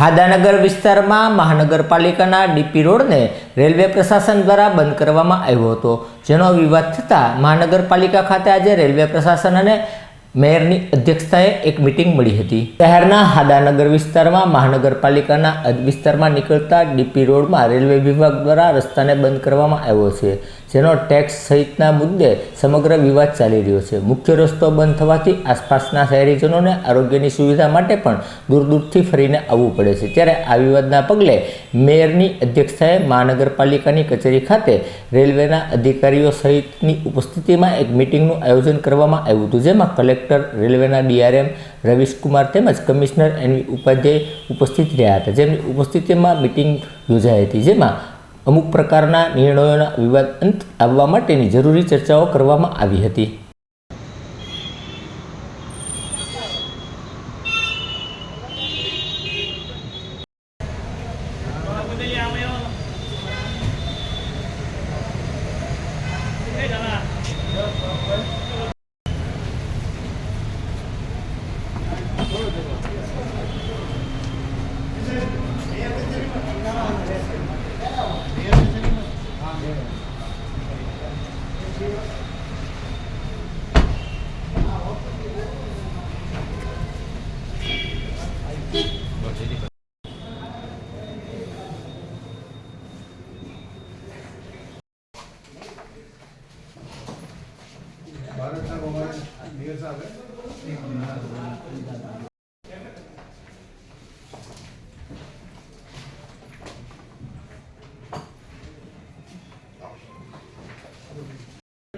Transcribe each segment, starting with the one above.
હાદાનગર વિસ્તારમાં મહાનગરપાલિકાના DP રોડને railway પ્રશાસન દ્વારા બંધ કરવામાં આવ્યો હતો. જેનો વિવાદ થતાં મહાનગરપાલિકા ખાતે આજે રેલવે પ્રશાસન અને મેયરની અધ્યક્ષતાએ એક મિટિંગ મળી હતી. શહેરના હાદાનગર વિસ્તારમાં મહાનગરપાલિકાના વિસ્તારમાં નીકળતા ડીપી રોડમાં રેલવે વિભાગ દ્વારા રસ્તાને બંધ કરવામાં આવ્યો છે. જેનો ટેક્સ સહિતના મુદ્દે સમગ્ર વિવાદ ચાલી રહ્યો છે. મુખ્ય રસ્તો બંધ થવાથી આસપાસના શહેરીજનોને આરોગ્યની સુવિધા માટે પણ દૂર દૂરથી ફરીને આવવું પડે છે. ત્યારે આ વિવાદના પગલે મેયરની અધ્યક્ષતાએ મહાનગરપાલિકાની કચેરી ખાતે રેલવેના અધિકારીઓ સહિતની ઉપસ્થિતિમાં એક મિટિંગનું આયોજન કરવામાં આવ્યું હતું, જેમાં કલેક્ટર, રેલવેના ડીઆરએમ, રવિશકુમાર તેમજ કમિશનર એનવી ઉપાધ્યાય ઉપસ્થિત રહ્યા હતા. જેમની ઉપસ્થિતિમાં મિટિંગ યોજાઈ હતી, જેમાં અમુક પ્રકારના નિર્ણયોના વિવાદ અંત આવવા માટેની જરૂરી ચર્ચાઓ કરવામાં આવી હતી. ભારતના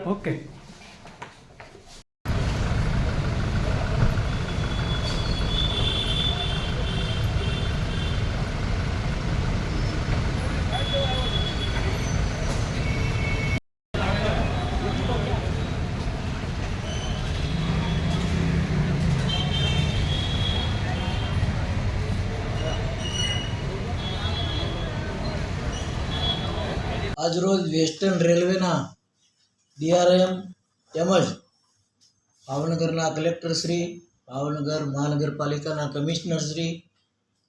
ઓકે આજરોજ વેસ્ટર્ન રેલવેના ડીઆરએમ તેમજ ભાવનગરના કલેક્ટરશ્રી ભાવનગર મહાનગરપાલિકાના કમિશનરશ્રી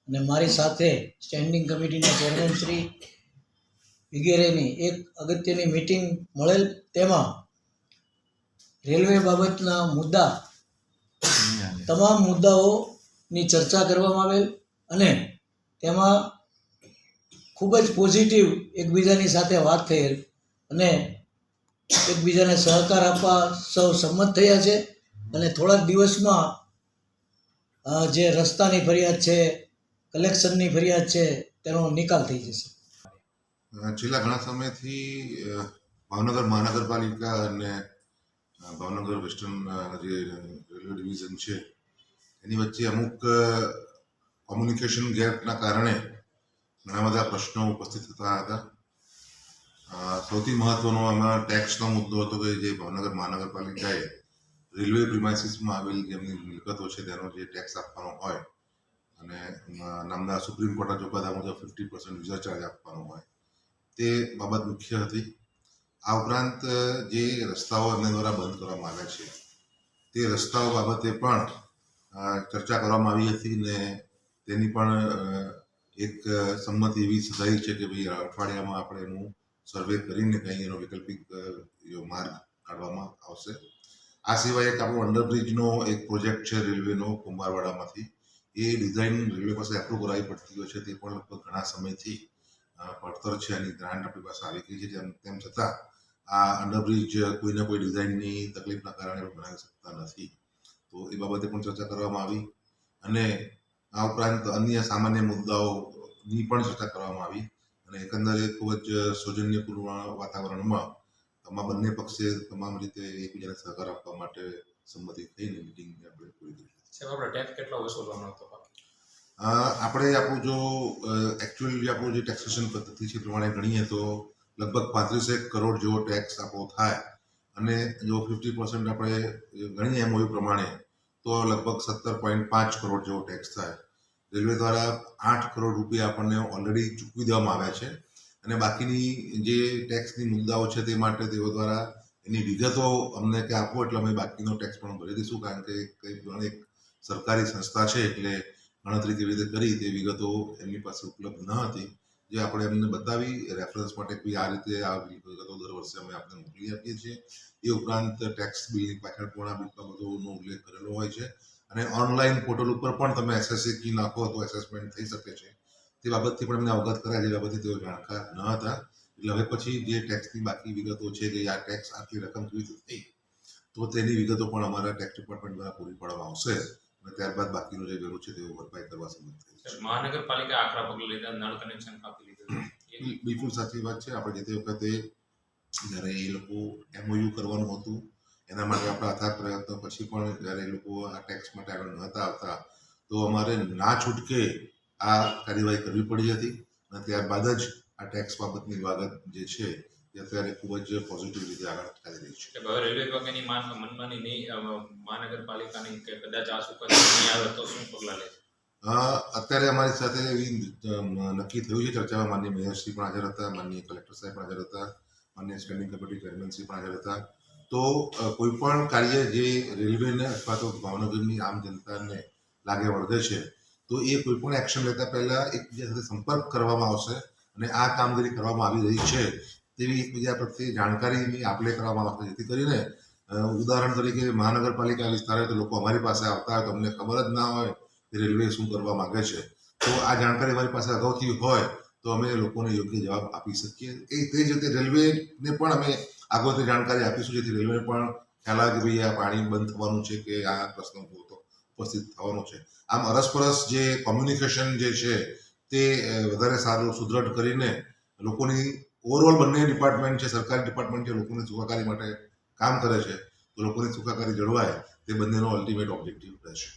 અને મારી સાથે સ્ટેન્ડિંગ કમિટીના ચેરમેનશ્રી વગેરેની એક અગત્યની મિટિંગ મળેલ તેમાં રેલવે બાબતના મુદ્દા, તમામ મુદ્દાઓની ચર્ચા કરવામાં આવેલ અને તેમાં ખૂબ જ પોઝિટિવ એકબીજાની સાથે વાત થયેલ અને એકબીજાને સહકાર આપવા સૌ સંમત થયા છે અને થોડાક દિવસમાં જે રસ્તાની ફરિયાદ છે, કલેક્શનની ફરિયાદ છે, તેનો નિકાલ થઈ જશે. છેલ્લા ઘણા સમયથી ભાવનગર મહાનગરપાલિકા અને ભાવનગર વેસ્ટર્ન જે રેલવે ડિવિઝન છે, એની વચ્ચે અમુક કોમ્યુનિકેશન ગેપના કારણે ઘણા બધા પ્રશ્નો ઉપસ્થિત થતા હતા. સૌથી મહત્વનો આમાં ટેક્સનો મુદ્દો હતો કે જે ભાવનગર મહાનગરપાલિકાએ રેલવે પ્રિમાઇસીસમાં આવેલ જેમની મિલકતો છે તેનો જે ટેક્સ આપવાનો હોય અને નામના સુપ્રીમ કોર્ટના ચુકાદા મુજબ ફિફ્ટી પર્સન્ટ યુઝર ચાર્જ આપવાનો હોય તે બાબત મુખ્ય હતી. આ ઉપરાંત જે રસ્તાઓ એમના દ્વારા બંધ કરવામાં આવ્યા છે તે રસ્તાઓ બાબતે પણ ચર્ચા કરવામાં આવી હતી ને તેની પણ એક સંમતિ એવી સધાઈ છે કે ભાઈ અઠવાડિયામાં આપણે એનું સર્વે કરીને કંઈ એનો વૈકલ્પિક માર્ગ કાઢવામાં આવશે. આ સિવાય એક આપણો અંડરબ્રિજનો એક પ્રોજેક્ટ છે રેલવેનો કુંભારવાડામાંથી. એ ડિઝાઇન રેલવે પાસે એપ્રુવ કરાવી પડતી હોય છે, તે પણ લગભગ ઘણા સમયથી પડતર છે અને ગ્રાન્ટ આપણી પાસે આવી ગઈ છે. તેમ તેમ છતાં આ અંડરબ્રિજ કોઈને કોઈ ડિઝાઇનની તકલીફના કારણે બનાવી શકતા નથી. તો એ બાબતે પણ ચર્ચા કરવામાં આવી અને આ ઉપરાંત અન્ય સામાન્ય મુદ્દાઓની પણ ચર્ચા કરવામાં આવી. અને એકંદરે ખૂબ જ સૌજન્યપૂર્ણ વાતાવરણમાં તમામ બંને પક્ષે તમામ રીતે એકબીજાને સહકાર આપવા માટે સંમતિ થઈને મિટિંગ આપણે પૂરી કરી સાહેબ આપણે ટેક્સ કેટલો વસૂલવાનો હતો આપણે આપણું જો એકચ્યુઅલી આપણું જે ટેક્સેશન પદ્ધતિ છે પ્રમાણે ગણીએ તો લગભગ પાંત્રીસેક કરોડ જેવો ટેક્સ આપણો થાય અને જો ફિફ્ટી પર્સન્ટ આપણે ગણીએ એમ પ્રમાણે તો લગભગ સત્તર પોઈન્ટ પાંચ કરોડ જેવો ટેક્સ થાય. રેલવે દ્વારા આઠ કરોડ રૂપિયા આપણને ઓલરેડી ચૂકવી દેવામાં આવ્યા છે. અને બાકીની જે ટેક્સની મુદ્દાઓ છે તે માટે તેઓ દ્વારા એની વિગતો અમને કે આપો એટલે અમે બાકીનો ટેક્સ પણ ભરી દઈશું, કારણ કે કંઈ એક સરકારી સંસ્થા છે એટલે ગણતરી કેવી રીતે કરી તે વિગતો એમની પાસે ઉપલબ્ધ ન હતી. જે આપણે એમને બતાવી રેફરન્સ માટે કોઈ આ રીતે આ વિગતો દર વર્ષે અમે આપને મોકલી આપીએ છીએ. એ ઉપરાંત ટેક્સ બિલની પાછળ પણ આ બાબતોનો ઉલ્લેખ કરેલો હોય છે. અને ઓનલાઈન પોર્ટલ ઉપર પણ તમે એસએસસી કી નાખો તો એસેસમેન્ટ થઈ શકે છે. તે બાબતથી પણ એમને અવગત કરાય જે બાબતથી તેઓ જાણકાર ન હતા. એટલે હવે પછી જે ટેક્સની બાકી વિગતો છે કે આ ટેક્સ આટલી રકમ કેવી રીતે થઈ તો તેની વિગતો પણ અમારા ટેક્સ ડિપાર્ટમેન્ટ દ્વારા પૂરી પાડવામાં આવશે અને ત્યારબાદ બાકીનું જે વેરો છે તેઓ ભરપાઈ કરવા સંમત થઈ મહાનગરપાલિકા આકરા પગલા લીધા નળ કનેક્શન કાપી લીધું. બિલકુલ સાચી વાત છે. આપણે જે તે વખતે જ્યારે એ લોકો એમઓયુ કરવાનું હતું એના માટે આપણા અથાગ પ્રયત્નો પછી પણ જ્યારે એ લોકો આ ટેક્સ માટે આગળ નહોતા આવતા તો અમારે ના છૂટકે આ કાર્યવાહી કરવી પડી હતી અને ત્યારબાદ જ આ ટેક્સ બાબતની બાબત જે છે અત્યારે ખૂબ જ પોઝિટિવ રીતે આગળ ચાલી રહી છે. હવે રેલવે વિભાગની માન મનમાની નહીં મહાનગરપાલિકાની કે કદાચ આ સુકન્યા નહીં આવે તો શું પગલાં લે અત્યારે અમારી સાથે એવી નક્કી થયું છે ચર્ચામાં માનનીય મેયરશ્રી પણ હાજર હતા માનનીય કલેક્ટર સાહેબ પણ હાજર હતા માનનીય સ્ટેન્ડિંગ કમિટી ચેરમેનશ્રી પણ હાજર હતા. તો કોઈ પણ કાર્ય જે રેલવેને અથવા તો ભાવનગરની આમ જનતાને લાગે વળગે છે, તો એ કોઈ પણ એક્શન લેતા પહેલા એકબીજા સાથે સંપર્ક કરવામાં આવશે અને આ કામગીરી કરવામાં આવી રહી છે તેવી એકબીજા પ્રત્યે જાણકારીની આપલે કરવામાં આવશે. જેથી કરીને ઉદાહરણ તરીકે મહાનગરપાલિકા વિસ્તાર તો લોકો અમારી પાસે આવતા હોય, તો અમને ખબર જ ના હોય કે રેલવે શું કરવા માંગે છે. તો આ જાણકારી અમારી પાસે અગાઉથી હોય તો અમે લોકોને યોગ્ય જવાબ આપી શકીએ. એ તે જ રીતે રેલવેને પણ અમે આગળથી જાણકારી આપીશું, જેથી રેલવેને પણ ખ્યાલ આવે કે ભાઈ આ પાણી બંધ થવાનું છે કે આ પ્રશ્ન ઊભો ઉપસ્થિત થવાનો છે. આમ અરસપરસ જે કોમ્યુનિકેશન જે છે તે વધારે સારું સુદૃઢ કરીને લોકોની ઓવરઓલ બંને ડિપાર્ટમેન્ટ છે, સરકારી ડિપાર્ટમેન્ટ છે, લોકોની સુખાકારી માટે કામ કરે છે, તો લોકોની સુખાકારી જળવાય તે બંનેનો અલ્ટિમેટ ઓબ્જેક્ટિવ રહેશે.